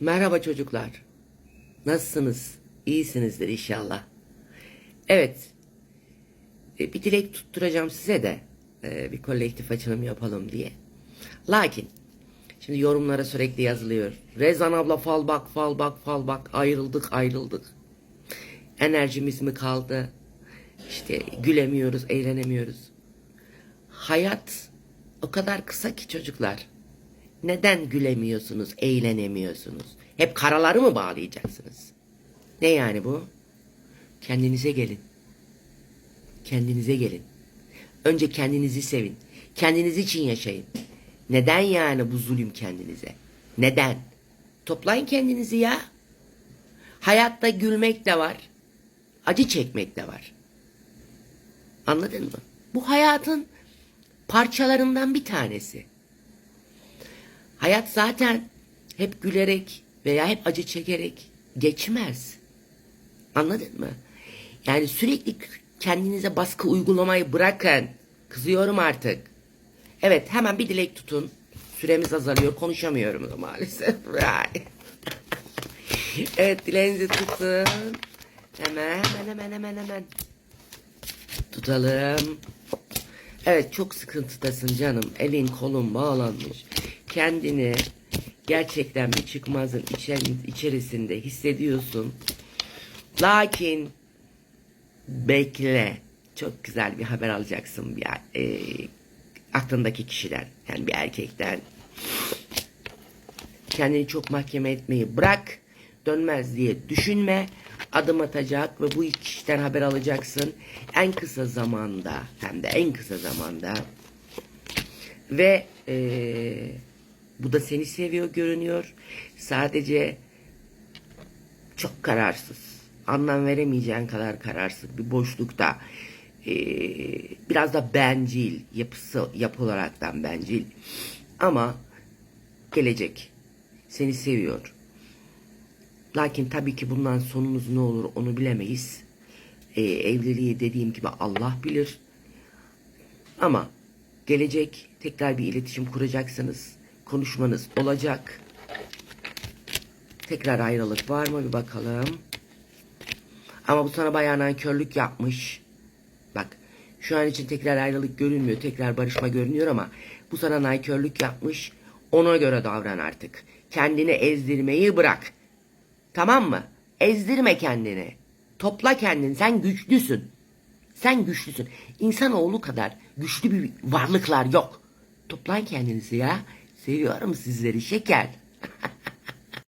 Merhaba çocuklar. Nasılsınız? İyisinizdir inşallah. Evet. e, Bir dilek tutturacağım size de e, bir kolektif açılım yapalım diye. Lakin şimdi yorumlara sürekli yazılıyor. Rezan abla fal bak fal bak fal bak ayrıldık ayrıldık. Enerjimiz mi kaldı? İşte gülemiyoruz, eğlenemiyoruz. Hayat o kadar kısa ki çocuklar. Neden gülemiyorsunuz, eğlenemiyorsunuz? Hep karaları mı bağlayacaksınız? Ne yani bu? Kendinize gelin. Kendinize gelin. Önce kendinizi sevin. Kendiniz için yaşayın. Neden yani bu zulüm kendinize? Neden? Toplayın kendinizi ya. Hayatta gülmek de var. Acı çekmek de var. Anladın mı? Bu hayatın parçalarından bir tanesi. Hayat zaten hep gülerek veya hep acı çekerek geçmez. Anladın mı? Yani sürekli kendinize baskı uygulamayı bırakın. Kızıyorum artık. Evet hemen bir dilek tutun. Süremiz azalıyor. Konuşamıyorum da maalesef. Evet dileğinizi tutun. Hemen hemen hemen hemen hemen. Tutalım. Evet çok sıkıntıdasın canım. Elin kolun bağlanmış. Kendini gerçekten bir çıkmazın içer- içerisinde hissediyorsun. Lakin bekle. Çok güzel bir haber alacaksın bir e, aklındaki kişiden. Yani bir erkekten. Kendini çok mahkeme etmeyi bırak. Dönmez diye düşünme. Adım atacak ve bu iki kişiden haber alacaksın. En kısa zamanda hem de en kısa zamanda. Ve eee, bu da seni seviyor görünüyor. Sadece çok kararsız. Anlam veremeyeceğin kadar kararsız bir boşlukta. Eee, biraz da bencil yapısı yapı olaraktan bencil. Ama gelecek. Seni seviyor. Lakin tabii ki bundan sonumuz ne olur onu bilemeyiz. Ee, evliliği dediğim gibi Allah bilir. Ama gelecek tekrar bir iletişim kuracaksınız. Konuşmanız olacak. Tekrar ayrılık var mı bir bakalım. Ama bu sana bayağı nankörlük yapmış. Bak şu an için tekrar ayrılık görünmüyor. Tekrar barışma görünüyor ama bu sana nankörlük yapmış. Ona göre davran artık. Kendini ezdirmeyi bırak. Tamam mı? Ezdirme kendini. Topla kendini. Sen güçlüsün. Sen güçlüsün. İnsanoğlu kadar güçlü bir varlıklar yok. Toplayın kendinizi ya. Seviyorum sizleri şeker.